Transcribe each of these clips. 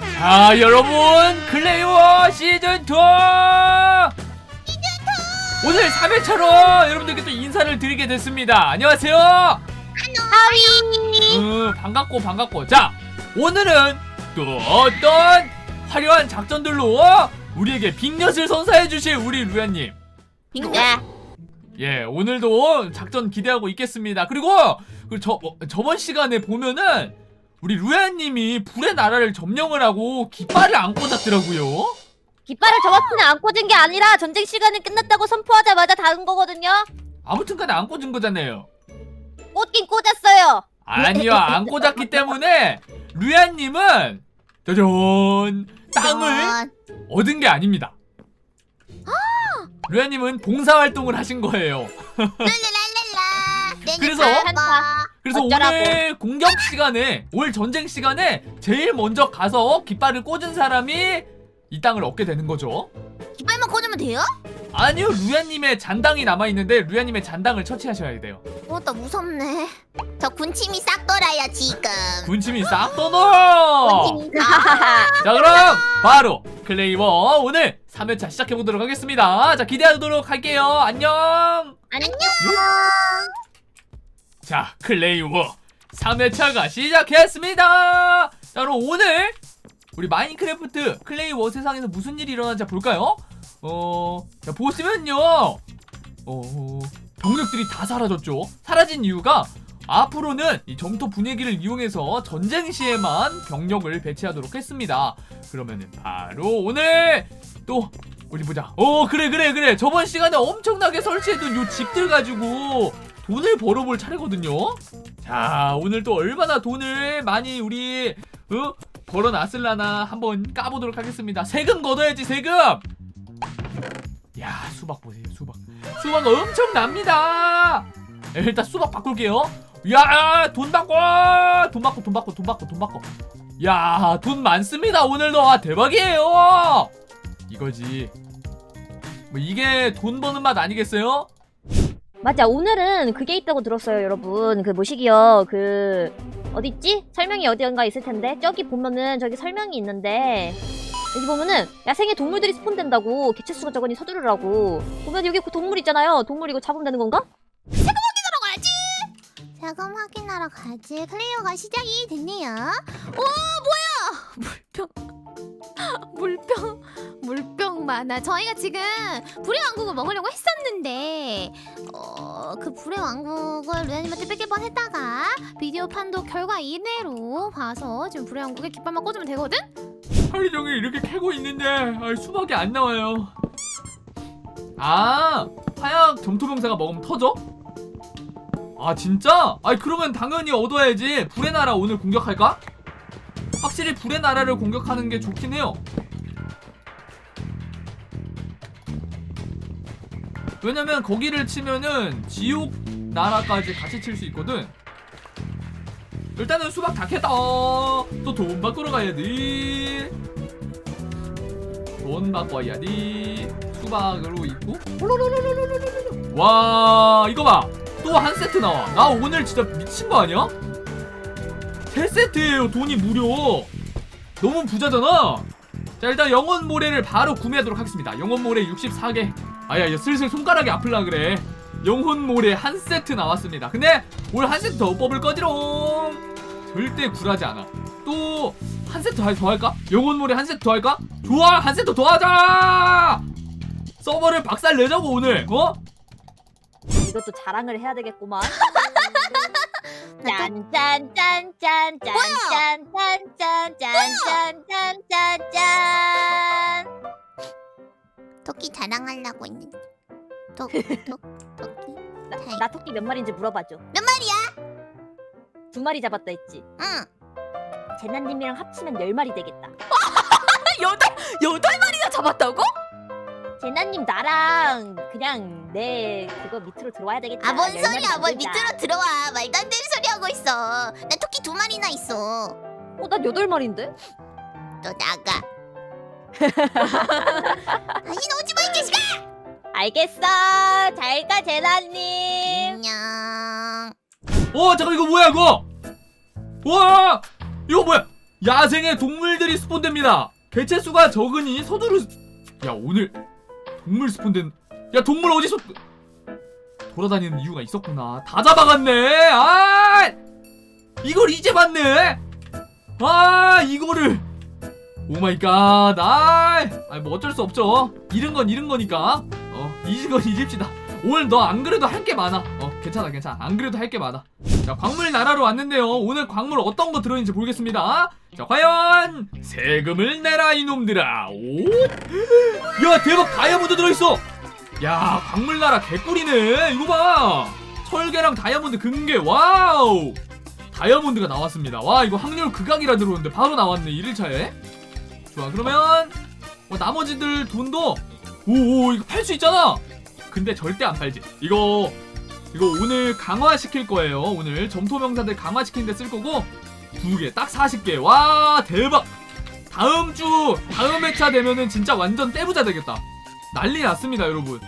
자 여러분 클레이워 시즌 2 오늘 3회차로 여러분들께 또 인사를 드리게 됐습니다. 안녕하세요! 하위 음, 반갑고 반갑고. 자 오늘은 또 어떤 화려한 작전들로 우리에게 빅엿을 선사해 주실 우리 루야님. 빙자 예 오늘도 작전 기대하고 있겠습니다. 그리고 그 저, 어, 저번 시간에 보면은 우리 루야님이 불의 나라를 점령을 하고 깃발을 안 꽂았더라고요 깃발을 저번에 안 꽂은 게 아니라 전쟁 시간이 끝났다고 선포하자마자 닿은 거거든요. 아무튼 간에 안 꽂은 거잖아요 꽂긴 꽂았어요. 아니요 안 꽂았기 때문에 루야님은 짜잔 땅을 얻은 게 아닙니다 루야님은 봉사활동을 하신 거예요 랄랄랄라. 그래서? 그래서 어쩌라고. 오늘 공격 시간에 올 전쟁 시간에 제일 먼저 가서 깃발을 꽂은 사람이 이 땅을 얻게 되는 거죠 깃발만 꽂으면 돼요? 아니요 루야님의 잔당이 남아 있는데 루야님의 잔당을 처치하셔야 돼요 어, 나 무섭네. 저 군침이 싹 돌아요 지금. 군침이 싹 떠나 군침이 싹. 자 그럼 바로 클레이버 오늘 3회차 시작해 보도록 하겠습니다 자 기대하도록 할게요 안녕 안녕. 자 클레이워. 3회차가 시작했습니다. 자 그럼 오늘 우리 마인크래프트 클레이워 세상에서 무슨 일이 일어나는지 볼까요? 어... 자 보시면요. 어... 병력들이 다 사라졌죠. 사라진 이유가 앞으로는 이 점토 분해기를 이용해서 전쟁 시에만 병력을 배치하도록 했습니다. 그러면은 바로 오늘 또 어디 보자. 어 그래 그래 그래. 저번 시간에 엄청나게 설치해둔 요 집들 가지고 돈을 벌어볼 차례거든요. 자, 오늘 또 얼마나 돈을 많이 우리 어? 벌어놨을라나 한번 까보도록 하겠습니다. 세금 걷어야지 세금. 야, 수박 보세요, 수박. 수박 엄청 납니다. 에, 일단 수박 바꿀게요. 야, 돈 바꿔, 돈 바꿔, 돈 바꿔, 돈 바꿔, 돈 바꿔. 야, 돈 많습니다 오늘도. 아, 대박이에요. 이거지. 뭐 이게 돈 버는 맛 아니겠어요? 맞아 오늘은 그게 있다고 들었어요 여러분 그 뭐시기요 그 어딨지? 설명이 어디언가 있을 텐데 저기 보면은 저기 설명이 있는데 여기 보면은 야생의 동물들이 스폰된다고 개체수가 적으니 서두르라고 보면 여기 그 동물 있잖아요 동물 이거 잡으면 되는 건가? 자금 확인하러 가지. 클레이어가 시작이 됐네요. 오 뭐야? 물병. 물병. 물병 많아. 저희가 지금 불의 왕국을 먹으려고 했었는데 어 그 불의 왕국을 루야님한테 뺏길 뻔했다가 비디오 판독 결과 이내로 봐서 지금 불의 왕국에 깃발만 꽂으면 되거든? 하루 종일 이렇게 캐고 있는데 아, 수박이 안 나와요. 아 하약 점토병사가 먹으면 터져? 아 진짜? 아니 그러면 당연히 얻어야지. 불의 나라 오늘 공격할까? 확실히 불의 나라를 공격하는 게 좋긴 해요. 왜냐면 거기를 치면은 지옥 나라까지 같이 칠 수 있거든. 일단은 수박 다 캤다. 또 돈 바꾸러 가야 돼. 돈 바꿔야 돼. 수박으로 있고. 와 이거 봐. 또 한 세트 나와. 나 오늘 진짜 미친 거 아니야? 세 세트예요. 돈이 무료. 너무 부자잖아. 자 일단 영혼 모래를 바로 구매하도록 하겠습니다. 영혼 모래 64개. 아야 이제 슬슬 손가락이 아플라 그래. 영혼 모래 한 세트 나왔습니다. 근데 올한 세트 더 뽑을 거지롱. 절대 굴하지 않아. 또 한 세트 더 할까? 영혼 모래 한 세트 더 할까? 좋아 한 세트 더 하자. 서버를 박살 내자고 오늘. 어? 이것도 자랑을 해야 되겠구만 나 또- 짠짠짠짠짠짠짠짠짠짠짠 토끼 자랑하려고 했는데. 톡, 톡, 토끼. 나, 나 토끼 몇 마리인지 물어봐줘 몇 마리야? 두 마리 잡았다 했지 응. 제나님이랑 합치면 열 마리 되겠다 여덟 여덟 마리나 잡았다고? 제나님 나랑 그냥 내 그거 밑으로 들어와야 되겠다 아 뭔열 마리 소리야? 뭘 만들자. 밑으로 들어와? 말도 안 되는 소리 하고 있어. 나 토끼 두 마리나 있어. 어, 난 여덟 마리인데? 너 나가. 다시 오지 마, 이 자식아! 알겠어 잘가 제나님 안녕. 어 잠깐 이거 뭐야 이거? 와 이거 뭐야? 야생의 동물들이 스폰됩니다. 개체 수가 적으니 서두르. 야 오늘 동물 스폰된. 야 동물 어디서 돌아다니는 이유가 있었구나. 다 잡아갔네. 아 이걸 이제 봤네. 아 이거를. 오 마이 갓. 아, 아뭐 어쩔 수 없죠. 잃은 건 잃은 거니까. 어 잊은 건 잊읍시다. 오늘 너 안 그래도 할 게 많아. 어 괜찮아 괜찮아. 안 그래도 할 게 많아. 자 광물 나라로 왔는데요. 오늘 광물 어떤 거 들어있는지 보겠습니다. 자 과연 세금을 내라 이놈들아. 오. 야 대박 다이아몬드 들어있어. 야 광물 나라 개꿀이네. 이거 봐. 철계랑 다이아몬드 금괴 와우. 다이아몬드가 나왔습니다. 와 이거 확률 극악이라 들어오는데 바로 나왔네 1일차에. 좋아 그러면 뭐 나머지들 돈도 오오 이거 팔 수 있잖아. 근데 절대 안 팔지. 이거 이거 오늘 강화시킬 거예요. 오늘 점토명사들 강화시키는데 쓸 거고 두 개, 딱 40개. 와 대박. 다음 주 다음 회차 되면은 진짜 완전 떼부자 되겠다. 난리 났습니다, 여러분.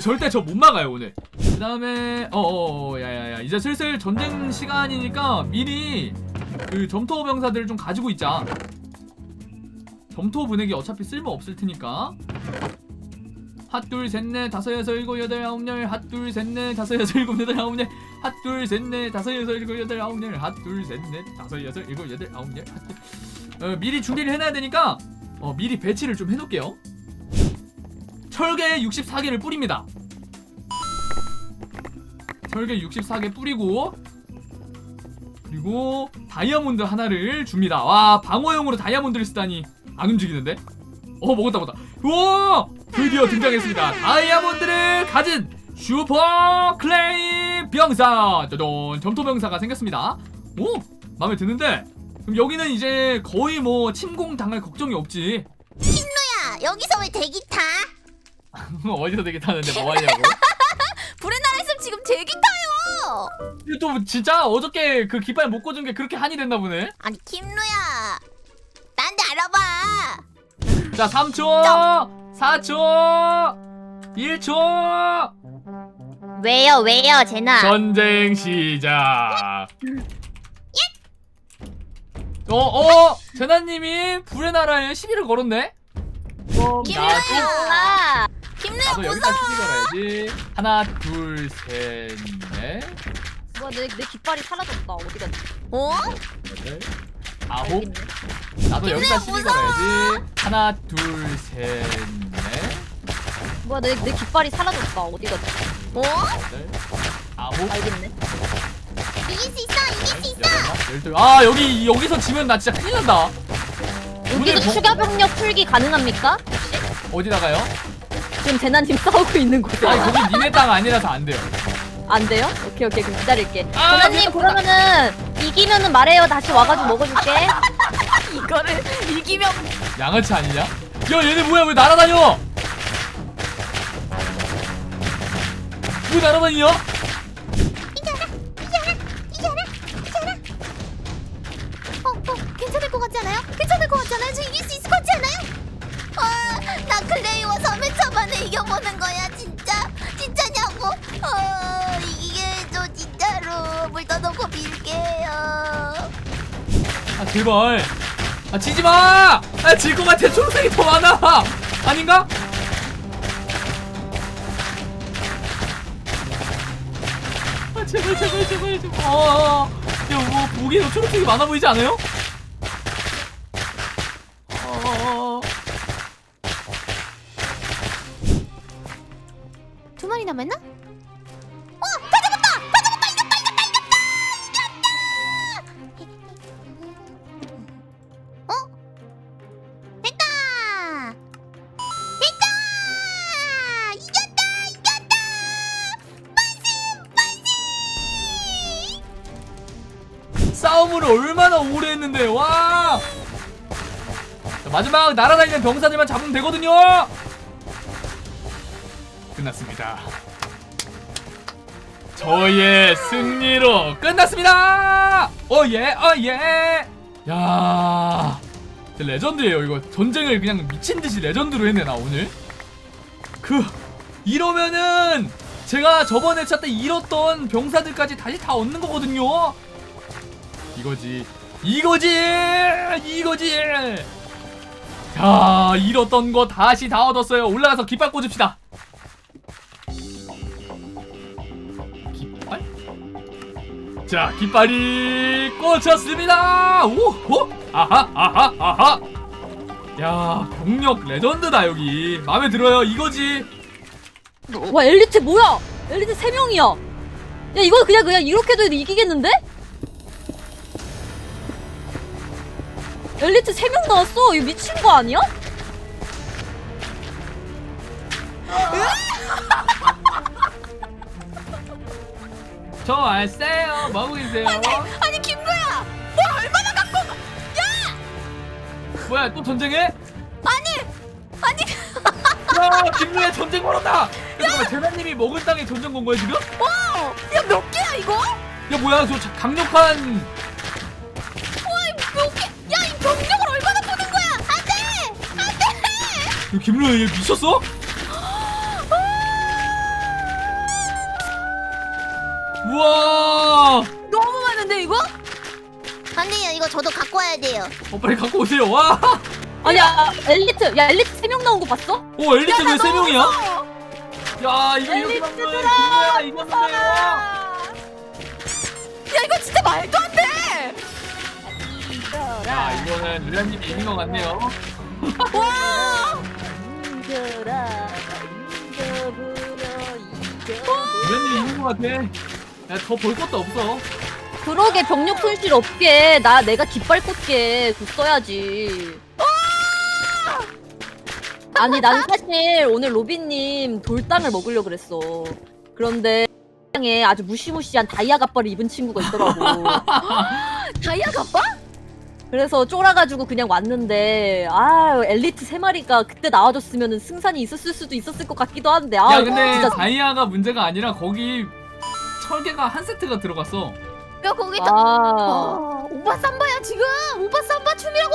절대 저 못 막아요 오늘. 그 다음에 어어 야야야 이제 슬슬 전쟁 시간이니까 미리 그 점토 병사들을 좀 가지고 있자. 점토 분해기 어차피 쓸모 없을 테니까. 핫둘 셋넷 다섯 여섯 일곱 여덟 아홉 열 핫둘 셋넷 다섯 여섯 일곱 여덟 아홉 열 핫둘 셋넷 다섯 여섯 일곱 여덟 아홉 열 핫둘 셋넷 다섯 여섯 일곱 여덟 아홉 열 어, 미리 준비를 해놔야 되니까 어, 미리 배치를 좀 해놓을게요. 철개 64개를 뿌립니다. 철개 64개 뿌리고 그리고 다이아몬드 하나를 줍니다. 와 방어용으로 다이아몬드를 쓰다니 안 움직이는데? 어 먹었다 먹었다. 우와 드디어 등장했습니다. 다이아몬드를 가진 슈퍼 클레이 병사. 짜잔. 점토 병사가 생겼습니다. 오 마음에 드는데? 그럼 여기는 이제 거의 뭐 침공 당할 걱정이 없지. 야 여기서 왜 대기 타? 어디서 되게 타는데 뭐 하냐고. 불의 나라에서 지금 대기 타요. 이거 또 진짜 어저께 그 깃발 못 꽂은 게 그렇게 한이 됐나 보네? 아니 김루야, 딴 데 알아봐. 자 3초 4초 1초 왜요 왜요 제나 전쟁 시작. 어, 어, 제나님이 불의 나라에 시비를 걸었네? 김루야, 아 김루야 나도 무서워. 여기다 걸어야지. 하나, 둘, 셋, 넷, 뭐야 내, 내 깃발이 사라졌다 어디 갔지 어? 여덟, 아홉. 알겠네. 나도 여기다 시비 무서워. 걸어야지. 하나, 둘, 셋, 넷, 뭐야 내, 내 깃발이 사라졌다 어디 갔지 어? 여덟, 아홉. 알겠네 이길 수 있어, 이길 수 있어. 열둘. 아, 여기, 여기서 지면 나 진짜 큰일 난다. 여기도 뭐- 추가 병력 풀기 가능합니까? 어디다가요? 지금 제나님 싸우고 있는 곳에 아니, 거기 니네 땅 아니라서 안 돼요. 안 돼요? 오케이 오케이 그럼 기다릴게 아, 미쳤다. 그러면은 이기면은 말해요 다시 와가지고 먹어줄게 이거를 이기면 양아치 아니냐? 야, 얘네 뭐야? 왜 날아다녀? 왜 날아다니냐? 어, 어, 괜찮을 것 같지 않아요? 괜찮을 것 같지 않아요? 저 이길 수 있을 것 같지 않아요? 아, 나 클레이와 3회차 만에 이겨보는 거야, 진짜? 진짜냐고? 어, 이겨줘, 진짜로. 물 떠놓고 빌게요. 아 제발 아 지지마 아질 것 같아 초록색이 더 많아 아닌가? 제발 제발 제발 제발 어, 야뭐 보기에도 초록색이 많아 보이지 않아요? 어, 두 마리 남았나? 자, 마지막 날아다니는 병사들만 잡으면 되거든요. 끝났습니다. 저의 승리로 끝났습니다. 어예 어예. 야 레전드예요 이거. 전쟁을 그냥 미친듯이 레전드로 했네 나 오늘. 그 이러면은 제가 저번 회차 때 잃었던 병사들까지 다시 다 얻는 거거든요. 이거지. 이거지! 이거지 자 잃었던 거 다시 다 얻었어요 올라가서 깃발 꽂읍시다 깃발? 자 깃발이 꽂혔습니다 오! 오! 아하 아하 아하 야 병력 레전드다 여기 마음에 들어요 이거지 와 엘리트 뭐야? 엘리트 3명이야. 야 이거 그냥 그냥 이렇게도 이기겠는데? 엘리트 3명 나왔어. 이거 미친 거 아니야? 저 알세요 뭐하고 계세요 아니 김구야 뭐야 또 전쟁해? 아니 아니 야 김루의 전쟁 벌었다 잠깐만 재나님이 먹은 땅에 전쟁 건 거야 지금? 야몇 개야 이거? 야 뭐야 저 자- 강력한 김루야 얘 미쳤어? 우와! 너무 많은데 이거? 안 돼요 이거 저도 갖고 와야 돼요. 어 빨리 갖고 오세요. 와! 아니 야 엘리트 야 엘리트 3명 나온 거 봤어? 오 엘리트 왜 세 명이야? 야 이거 이렇게 간 거야 김루야 이겼는데 야 이거 진짜 말도 안 돼! 야 이거는 르라님이 이긴 것 같네요. 와 이겨라. 이겨부려 이겨 르라님이 이긴 것 같아. 야 더 볼 것도 없어. 그러게 병력 손실 없게. 나 내가 깃발 꽂게. 그 써야지. 아니 나는 사실 오늘 로빈님 돌땅을 먹으려 그랬어. 그런데 땅에 아주 무시무시한 다이아 갑발을 입은 친구가 있더라고. 다이아 가빠? 그래서 쫄아가지고 그냥 왔는데 아 엘리트 세 마리가 그때 나와줬으면 승산이 있었을 수도 있었을 것 같기도 한데 아 야 근데 진짜 다이아가 문제가 아니라 거기 철개가 한 세트가 들어갔어 야 거기다 아. 어, 오빠 삼바야 지금! 오빠 삼바 춤이라고!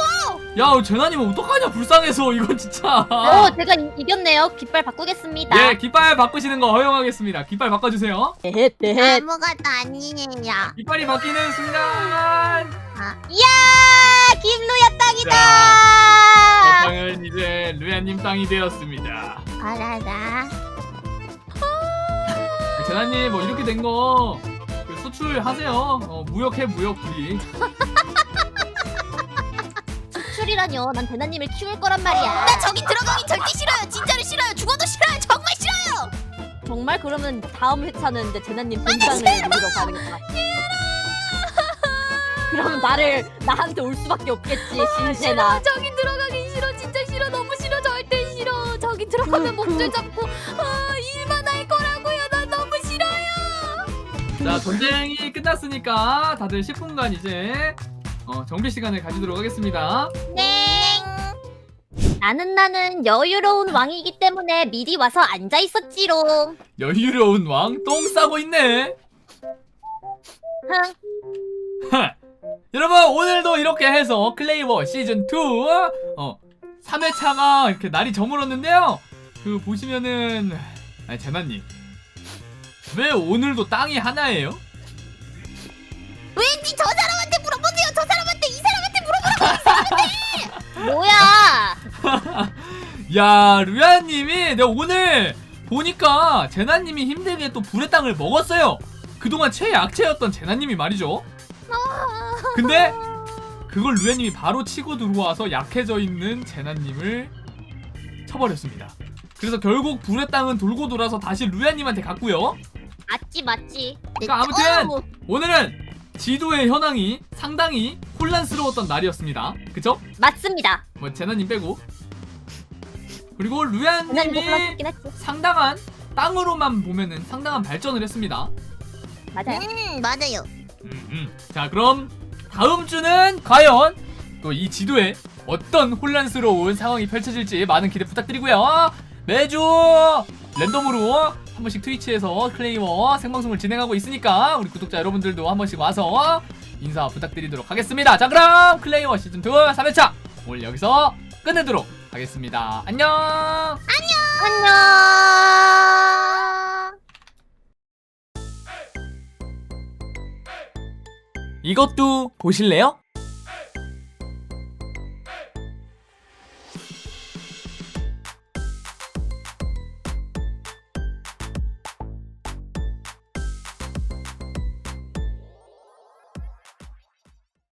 야 재나님은 어떡하냐 불쌍해서. 이건 진짜. 어, 제가 이, 이겼네요. 깃발 바꾸겠습니다. 예 깃발 바꾸시는 거 허용하겠습니다. 깃발 바꿔주세요. 헷, 헷. 아무것도 아니에요. 깃발이 바뀌는 순간. 아, 이야, 김루야 땅이다. 저 땅은 이제 루야님 땅이 되었습니다. 알아라. 재나님 뭐 이렇게 된거. 그 수출하세요. 어, 무역해 무역 둘이 수출이라뇨. 난 대나님을 키울 거란 말이야. 나 저기 들어가기 절대 싫어요. 진짜로 싫어요. 죽어도 싫어요. 정말 싫어요. 정말? 그러면 다음 회차는 이제 대나님 본장을 노리러 가야겠다. 그러면 나를 나한테 올 수밖에 없겠지, 신세나. 저기 들어가기 싫어. 진짜 싫어. 너무 싫어. 절대 싫어. 저기 들어가면 그, 목줄 그. 잡 자 전쟁이 끝났으니까 다들 10분간 이제 어, 정비 시간을 가지도록 하겠습니다 네 나는 나는 여유로운 왕이기 때문에 미리 와서 앉아 있었지롱. 여유로운 왕 똥 싸고 있네 흥. 여러분 오늘도 이렇게 해서 클레이워 시즌 2 어 3회차가 이렇게 날이 저물었는데요. 그 보시면은 아니 재나님 왜 오늘도 땅이 하나예요? 왠지 저 사람한테 물어보세요 저 사람한테 이 사람한테 물어보라고 뭐야? 야 루야님이 내가 오늘 보니까 재나님이 힘들게 또 불의 땅을 먹었어요. 그동안 최약체였던 재나님이 말이죠. 근데 그걸 루야님이 바로 치고 들어와서 약해져 있는 재나님을 쳐버렸습니다. 그래서 결국 불의 땅은 돌고 돌아서 다시 루야님한테 갔고요. 맞지, 맞지. 그러니까 아무튼 오늘은 지도의 현황이 상당히 혼란스러웠던 날이었습니다. 그쵸? 맞습니다. 뭐 재나님 빼고 그리고 루야님이 했지. 상당한 땅으로만 보면은 상당한 발전을 했습니다. 맞아요. 음 맞아요 음, 음. 자 그럼 다음 주는 과연 또 이 지도에 어떤 혼란스러운 상황이 펼쳐질지 많은 기대 부탁드리고요. 매주 랜덤으로 한 번씩 트위치에서 클레이머 생방송을 진행하고 있으니까 우리 구독자 여러분들도 한 번씩 와서 인사 부탁드리도록 하겠습니다. 자 그럼 클레이머 시즌 2 3회차 오늘 여기서 끝내도록 하겠습니다. 안녕. 안녕. 이것도 보실래요?